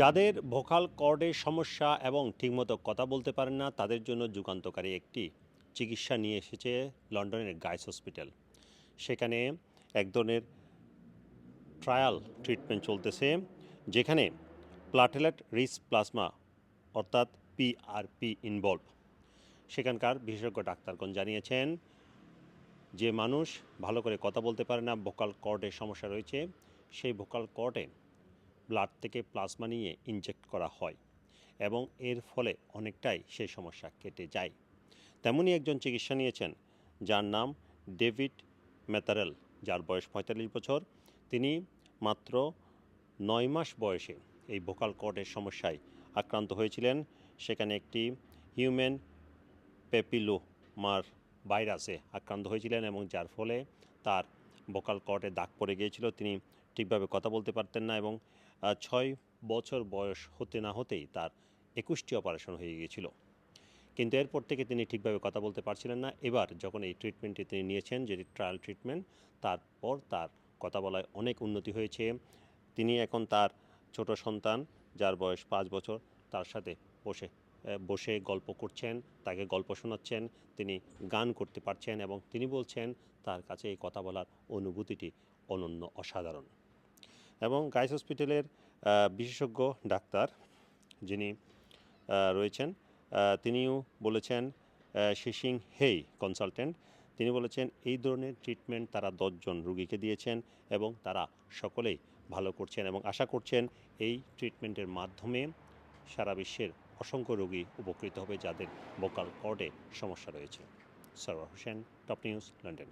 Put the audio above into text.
যাদের ভোকাল কর্ডের সমস্যা এবং ঠিকমতো কথা বলতে পারেন না, তাদের জন্য যুগান্তকারী একটি চিকিৎসা নিয়ে এসেছে লন্ডনের গাইস হসপিটাল। সেখানে এক ধরনের ট্রায়াল ট্রিটমেন্ট চলতেছে, যেখানে প্লাটেলেট রিস প্লাজমা অর্থাৎ পিআরপি ইনভলভ সেখানকার বিশেষজ্ঞ ডাক্তারগণ জানিয়েছেন, যে মানুষ ভালো করে কথা বলতে পারে না, ভোকাল কর্ডের সমস্যা রয়েছে, সেই ভোকাল কর্ডে ব্লাড থেকে প্লাজমা নিয়ে ইনজেক্ট করা হয় এবং এর ফলে অনেকটাই সেই সমস্যা কেটে যায়। তেমনই একজন চিকিৎসা নিয়েছেন, যার নাম ডেভিড মেতারেল যার বয়স পঁয়তাল্লিশ বছর। তিনি মাত্র নয় মাস বয়সে এই ভোকাল কর্ডের সমস্যায় আক্রান্ত হয়েছিলেন। সেখানে একটি হিউম্যান পেপিলোমার ভাইরাসে আক্রান্ত হয়েছিলেন এবং যার ফলে তার ভোকাল কর্ডে দাগ পড়ে গিয়েছিল। তিনি ঠিকভাবে কথা বলতে পারতেন না এবং ছয় বছর বয়স হতে না হতেই তার একুশটি অপারেশন হয়ে গিয়েছিল। কিন্তু এরপর থেকে তিনি ঠিকভাবে কথা বলতে পারছিলেন না। এবার যখন এই ট্রিটমেন্টটি তিনি নিয়েছেন যেটি ট্রায়াল ট্রিটমেন্ট তারপর তার কথা বলায় অনেক উন্নতি হয়েছে। তিনি এখন তার ছোট সন্তান, যার বয়স পাঁচ বছর, তার সাথে বসে বসে গল্প করছেন, তাকে গল্প শোনাচ্ছেন, তিনি গান করতে পারছেন এবং তিনি বলছেন, তার কাছে এই কথা বলার অনুভূতিটি অনন্য, অসাধারণ। এবং গাইস হসপিটালের বিশেষজ্ঞ ডাক্তার যিনি রয়েছেন তিনিও বলেছেন শিশিং হেই কনসালটেন্ট, তিনি বলেছেন এই ধরনের ট্রিটমেন্ট তারা দশজন রুগীকে দিয়েছেন এবং তারা সকলেই ভালো করছেন এবং আশা করছেন এই ট্রিটমেন্টের মাধ্যমে সারা বিশ্বের অসংখ্য রোগী উপকৃত হবে যাদের ভোকাল কর্ডে সমস্যা রয়েছে। Sarwar Hossain, top news, London.